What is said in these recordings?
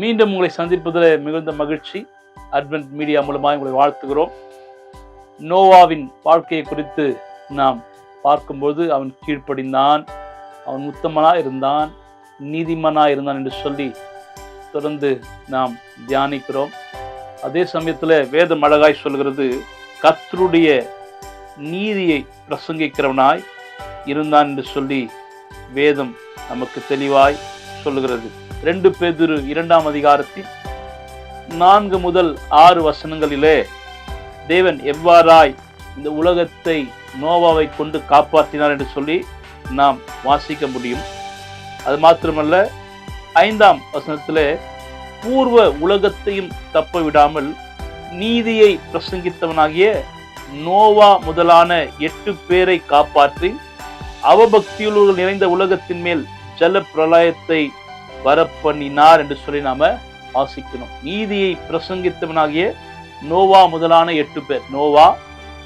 மீண்டும் உங்களை சந்திப்பதில் மிகுந்த மகிழ்ச்சி. அட்வென்ட் மீடியா மூலமாக உங்களை வாழ்த்துகிறோம். நோவாவின் வாழ்க்கையை குறித்து நாம் பார்க்கும்போது அவன் கீழ்ப்படிந்தான். அவன் உத்தமனாக இருந்தான் நீதிமனாக இருந்தான் என்று சொல்லி தொடர்ந்து நாம் தியானிக்கிறோம். அதே சமயத்தில் வேதம் அழகாய் சொல்கிறது கத்தருடைய நீதியை பிரசங்கிக்கிறவனாய் இருந்தான் என்று சொல்லி வேதம் நமக்கு தெளிவாய் சொல்லுகிறது. ரெண்டு பேதிரு இரண்டாம் அதிகாரத்தில் நான்கு முதல் ஆறு வசனங்களிலே தேவன் எவ்வாறாய் இந்த உலகத்தை நோவாவை கொண்டு காப்பாற்றினார் என்று சொல்லி நாம் வாசிக்க முடியும். அது மாத்திரமல்ல ஐந்தாம் வசனத்தில் பூர்வ உலகத்தையும் தப்ப விடாமல் நீதியை பிரசங்கித்தவனாகிய நோவா முதலான எட்டு பேரை காப்பாற்றி அவபக்தியுள்ள நிறைந்த உலகத்தின் மேல் ஜல பிரளயத்தை வரப்பண்ணினார் என்று சொல்லி நாம வாசிக்கணும். நீதியை பிரசங்கித்தவனாகிய நோவா முதலான எட்டு பேர். நோவா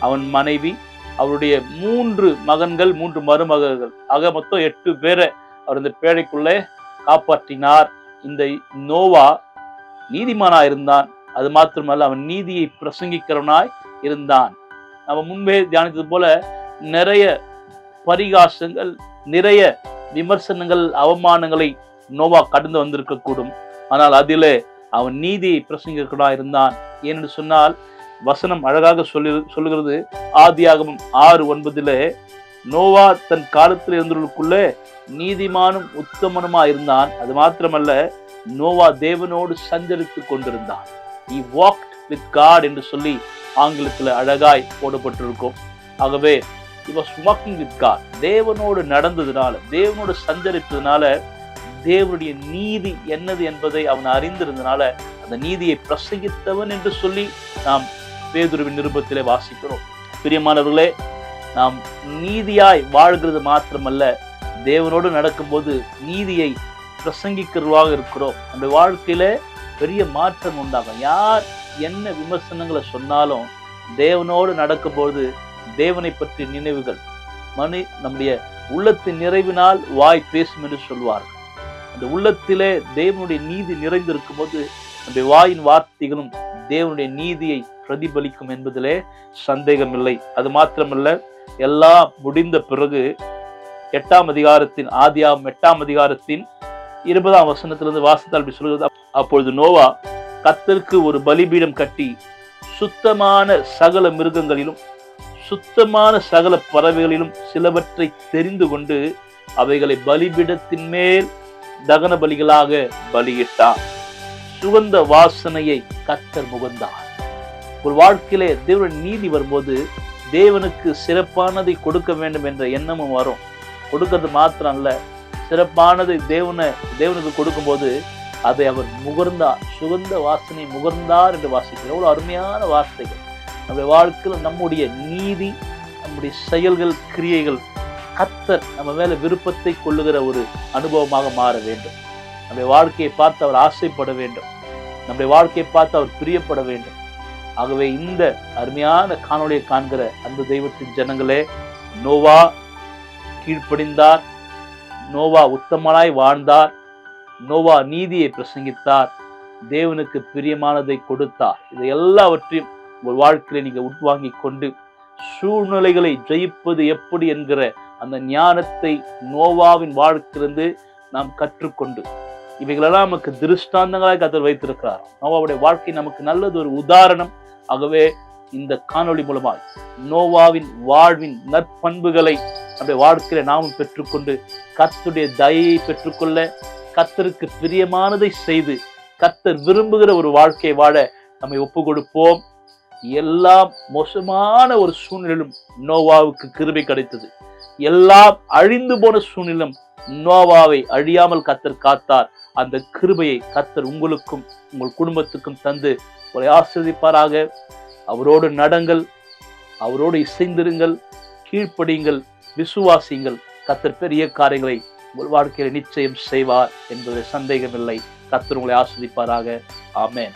அவன் மனைவி அவருடைய மூன்று மகன்கள் மூன்று மருமகர்கள் ஆக மொத்தம் எட்டு பேரை அவர் இந்த பேழைக்குள்ளே காப்பாற்றினார். இந்த நோவா நீதிமானா இருந்தான். அது மாத்திரமல்ல அவன் நீதியை பிரசங்கிக்கிறவனாய் இருந்தான். நம்ம முன்பே தியானித்தது போல நிறைய பரிகாசங்கள் நிறைய விமர்சனங்கள் அவமானங்களை நோவா கடந்து வந்திருக்க கூடும் ஆனால் அதிலே அவன் நீதியை பிரசங்கிக்கிறவனாய் இருந்தான். ஏனென்று சொன்னால் வசனம் அழகாக சொல்லி சொல்லுகிறது. ஆதியாகமம் ஆறு ஒன்பதிலே நோவா தன் காலத்தில் இருந்தவர்களுக்குள்ளே நீதிமானும் உத்தமனுமா இருந்தான். அது மாத்திரமல்ல நோவா தேவனோடு சஞ்சரித்து கொண்டிருந்தான். இ வாக் வித் காட் என்று சொல்லி ஆங்கிலத்தில் அழகாய் போடப்பட்டிருக்கும். ஆகவே இவர் வாக்கிங் வித் காட் தேவனோடு நடந்ததுனால தேவனோடு சஞ்சரித்ததுனால தேவனுடைய நீதி என்னது என்பதை அவன் அறிந்திருந்தனால அந்த நீதியை பிரசங்கித்தவன் என்று சொல்லி நாம் பேதுருவின் நிருபத்திலே வாசிக்கிறோம். பிரியமானவர்களே நாம் நீதியாய் வாழ்கிறது மாத்திரமல்ல தேவனோடு நடக்கும்போது நீதியை பிரசங்கிக்கிறவாக இருக்கிறோம். அந்த வாழ்க்கையில பெரிய மாற்றம் உண்டாகும். யார் என்ன விமர்சனங்களை சொன்னாலும் தேவனோடு நடக்கும்போது தேவனை பற்றிய நினைவுகள் மனு நம்முடைய உள்ளத்தின் நிறைவினால் வாய் பேசும் என்று சொல்வார்கள். இந்த உள்ளத்திலே தேவனுடைய நீதி நிறைந்திருக்கும் போது நம்முடைய வாயின் வார்த்தைகளும் தேவனுடைய நீதியை பிரதிபலிக்கும் என்பதிலே சந்தேகமில்லை. அது மாத்திரமல்ல எல்லாம் முடிந்த பிறகு எட்டாம் அதிகாரத்தின் ஆதியாம் எட்டாம் அதிகாரத்தின் இருபதாம் வசனத்திலிருந்து வாசித்தால் அப்படி சொல்கிறது. அப்பொழுது நோவா கத்தருக்கு ஒரு பலிபீடம் கட்டி சுத்தமான சகல மிருகங்களிலும் சுத்தமான சகல பறவைகளிலும் சிலவற்றை தெரிந்து கொண்டு அவைகளை பலிபீடத்தின் மேல் தகன பலிகளாக பலியிட்டார். சுகந்த வாசனையை கத்தர் முகந்தார். ஒரு வாழ்க்கையிலே தேவன் நீதி வரும்போது தேவனுக்கு சிறப்பானதை கொடுக்க வேண்டும் என்ற எண்ணமும் வரும். கொடுக்கிறது மாத்திரம் அல்ல சிறப்பானதை தேவனை தேவனுக்கு கொடுக்கும்போது அதை அவர் முகர்ந்தார். சுகந்த வாசனை முகர்ந்தார் என்று வாசிக்கிறார் எவ்வளோ அருமையான வார்த்தைகள். நம்முடைய வாழ்க்கையில் நம்முடைய நீதி நம்முடைய செயல்கள் கிரியைகள் கத்தர் நம்ம மேல விருப்பத்தை கொள்ளுகிற ஒரு அனுபவமாக மாற வேண்டும். நம்முடைய வாழ்க்கையை பார்த்து அவர் ஆசைப்பட வேண்டும். நம்முடைய வாழ்க்கையை பார்த்து அவர் பிரியப்பட வேண்டும். ஆகவே இந்த அருமையான காணொளியை காண்கிற அந்த தெய்வத்தின் ஜனங்களே நோவா கீழ்ப்படிந்தார். நோவா உத்தமனாய் வாழ்ந்தார். நோவா நீதியை பிரசங்கித்தார். தேவனுக்கு பிரியமானதை கொடுத்தார். இதை எல்லாவற்றையும் ஒரு வாழ்க்கையில நீங்க உட்வாங்கி கொண்டு சூழ்நிலைகளை ஜெயிப்பது எப்படி என்கிற அந்த ஞானத்தை நோவாவின் வாழ்க்கையிலிருந்து நாம் கற்றுக்கொண்டு இவைகளெல்லாம் நமக்கு திருஷ்டாந்தங்களாக கத்தர் வைத்திருக்கிறார். நோவாவுடைய வாழ்க்கை நமக்கு நல்லது ஒரு உதாரணம். ஆகவே இந்த காணொளி மூலமாய் நோவாவின் வாழ்வின் நற்பண்புகளை நம்முடைய வாழ்க்கையில நாமும் பெற்றுக்கொண்டு கர்த்தருடைய தயையை பெற்றுக்கொள்ள கத்தருக்கு பிரியமானதை செய்து கர்த்தர் விரும்புகிற ஒரு வாழ்க்கையை வாழ நம்மை ஒப்பு கொடுப்போம் எல்லாம் மோசமான ஒரு சூழ்நிலையிலும் நோவாவுக்கு கிருபை கிடைத்தது. எல்லாம் அழிந்து போன சூழ்நிலும் நோவாவை அழியாமல் கத்தர் காத்தார். அந்த கிருபையை கத்தர் உங்களுக்கும் உங்கள் குடும்பத்துக்கும் தந்து உங்களை ஆசிரியப்பாராக அவரோடு நடங்கள் அவரோடு இசைந்திருங்கள் கீழ்ப்படியுங்கள் விசுவாசிங்கள் கத்தர் பெரிய காரியங்களை உங்கள் வாழ்க்கையில் நிச்சயம் செய்வார் என்பது சந்தேகமில்லை. கத்தர் உங்களை ஆஸ்வதிப்பாராக ஆமேன்.